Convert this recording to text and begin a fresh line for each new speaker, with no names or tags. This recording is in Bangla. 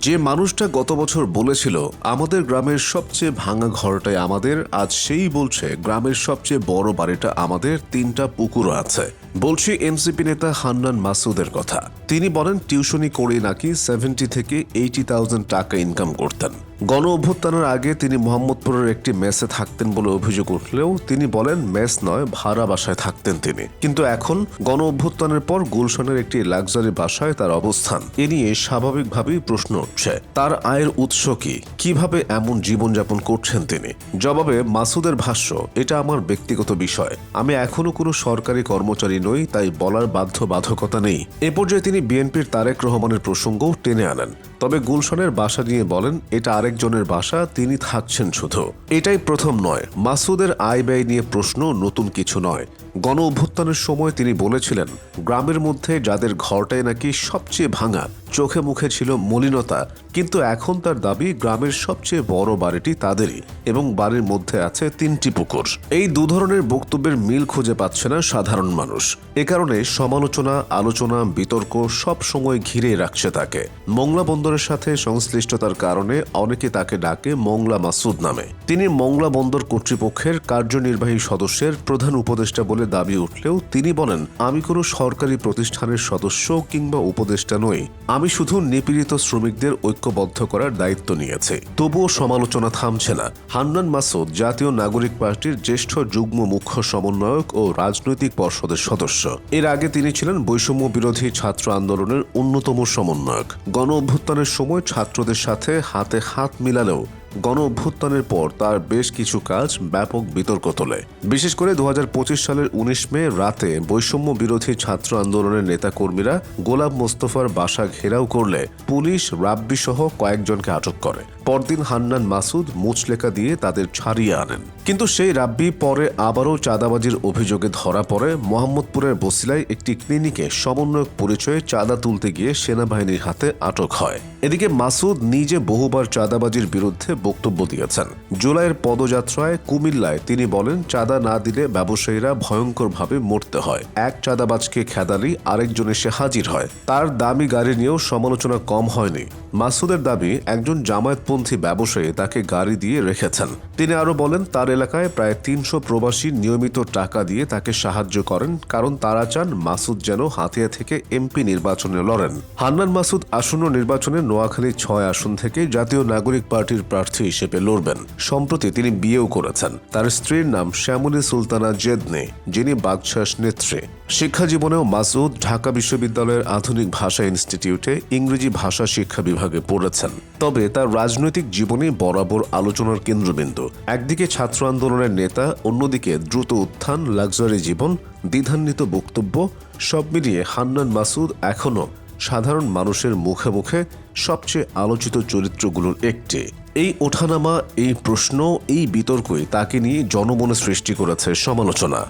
যে মানুষটা গত বছর বলেছিল, আমাদের গ্রামের সবচেয়ে ভাঙা ঘরটাই আমাদের, আজ সেই বলছে, গ্রামের সবচেয়ে বড় বাড়িটা আমাদের, তিনটা পুকুরও আছে। বলছি এনসিপি নেতা হান্নান মাসুদের কথা। তিনি বলেন, টিউশনি করে নাকি সেভেন্টি থেকে এইটি থাউজেন্ড টাকা ইনকাম করতেন। গণ অভ্যুত্থানের আগে তিনি মোহাম্মদপুরের একটি মেসে থাকতেন বলে অভিযোগ উঠলেও তিনি বলেন মেস নয়, ভাড়া বাসায় থাকতেন তিনি। কিন্তু এখন গণ অভ্যুত্থানের পর গুলশানের একটি লাক্সারি বাসায় তার অবস্থান। এ নিয়ে স্বাভাবিকভাবেই প্রশ্ন উঠছে, তার আয়ের উৎস কি? কীভাবে এমন জীবনযাপন করছেন তিনি? জবাবে, মাসুদের ভাষ্য, এটা আমার ব্যক্তিগত বিষয়। আমি এখনও কোনো সরকারি কর্মচারী নই, তাই বলার বাধ্যবাধকতা নেই। এ পর্যায়ে তিনি বিএনপির তারেক রহমানের প্রসঙ্গও টেনে আনেন। তবে গুলশনের বাসা নিয়ে বলেন, এটা আরেকজনের বাসা, তিনি থাকছেন শুধু। এটাই প্রথম নয়। মাসুদের আয় ব্যয় নিয়ে প্রশ্ন নতুন কিছু নয়। গণ অভ্যুত্থানের সময় তিনি বলেছিলেন, গ্রামের মধ্যে যাদের ঘরটাই নাকি সবচেয়ে ভাঙা চোখে মুখে ছিল মলিনতা, কিন্তু এখন তার দাবি গ্রামের সবচেয়ে বড় বাড়িটি তাদেরই এবং বাড়ির মধ্যে আছে তিনটি পুকুর। এই দু ধরনের বক্তব্যের মিল খুঁজে পাচ্ছে না সাধারণ মানুষ। এ কারণে সমালোচনা, আলোচনা, বিতর্ক সব সময় ঘিরে রাখছে তাকে। মংলা বন্দরের সাথে সংশ্লিষ্টতার কারণে অনেকে তাকে ডাকে মংলা মাসুদ নামে। তিনি মংলা বন্দর কর্তৃপক্ষের কার্যনির্বাহী সদস্যের প্রধান উপদেষ্টা বলে দাবি উঠলেও তিনি বলেন, আমি কোনো সরকারি প্রতিষ্ঠানের সদস্য কিংবা উপদেষ্টা নই। আমি শুধু নিপীড়িত শ্রমিকদের ঐক্যবদ্ধ করার দায়িত্ব নিয়েছে। তবুও সমালোচনা থামছে না। হান্নান মাসুদ জাতীয় নাগরিক পার্টির জ্যেষ্ঠ যুগ্ম মুখ্য সমন্বয়ক ও রাজনৈতিক পর্ষদের সদস্য। এর আগে তিনি ছিলেন বৈষম্য বিরোধী ছাত্র আন্দোলনের অন্যতম সমন্বয়ক। গণ অভ্যুত্থানের সময় ছাত্রদের সাথে হাতে হাত মিলালেও গণ অভ্যুত্থানের পর তার বেশ কিছু কাজ ব্যাপক বিতর্ক তোলে। বিশেষ করে দু হাজার পঁচিশ সালের উনিশ মে রাতে বৈষম্য বিরোধী ছাত্র আন্দোলনের নেতাকর্মীরা গোলাপ মোস্তফার বাসা ঘেরাও করলে পুলিশ রাব্বি সহ কয়েকজনকে আটক করে। পরদিন হান্নান মাসুদ মুচলেকা দিয়ে তাদের ছাড়িয়ে আনেন। কিন্তু সেই রাব্বি পরে আবারও চাঁদাবাজির অভিযোগে ধরা পড়ে। মোহাম্মদপুরের বসিলায় একটি ক্লিনিকে সমন্বয়ক পরিচয়ে চাঁদা তুলতে গিয়ে সেনাবাহিনীর হাতে আটক হয়। এদিকে মাসুদ নিজে বহুবার চাঁদাবাজির বিরুদ্ধে বক্তব্য দিয়েছেন। জুলাইয়ের পদযাত্রায় কুমিল্লায় তিনি বলেন, চাঁদা না দিলে ব্যবসায়ীরা ভয়ঙ্করভাবে মরতে হয়। এক চাঁদাবাজকে খেদালি, আরেকজন এসে হাজির হয়। তার দামি গাড়ি নিয়েও সমালোচনা কম হয়নি। মাসুদের দাবি, একজন জামায়াতপন্থী ব্যবসায়ী তাকে গাড়ি দিয়ে রেখেছেন। তিনি আরও বলেন, তার এলাকায় প্রায় তিনশো প্রবাসী নিয়মিত টাকা দিয়ে তাকে সাহায্য করেন, কারণ তারা চান মাসুদ যেন হাতিয়া থেকে এমপি নির্বাচনে লড়েন। হান্নান মাসুদ আসন্ন নির্বাচনে নোয়াখালী ছয় আসন থেকে জাতীয় নাগরিক পার্টির প্রার্থী হিসেবে লড়বেন। সম্প্রতি তিনি বিয়েও করেছেন। তার স্ত্রীর নাম শ্যামলী সুলতানা জেদনে, যিনি বাগশাস নেত্রী। শিক্ষা জীবনেও মাসুদ ঢাকা বিশ্ববিদ্যালয়ের আধুনিক ভাষা ইনস্টিটিউটে ইংরেজি ভাষা শিক্ষা বিভাগে পড়েছেন। তবে তার রাজনৈতিক জীবনে বরাবর আলোচনার কেন্দ্রবিন্দু। একদিকে ছাত্র আন্দোলনের নেতা, অন্যদিকে দ্রুত উত্থান, লাক্সারি জীবন, দ্বিধান্বিত বক্তব্য, সব মিলিয়ে হান্নান মাসুদ এখনও সাধারণ মানুষের মুখে মুখে সবচেয়ে আলোচিত চরিত্রগুলোর একটি। এই ওঠানামা, এই প্রশ্ন, এই বিতর্কই তাকে নিয়ে জনমনে সৃষ্টি করেছে সমালোচনা।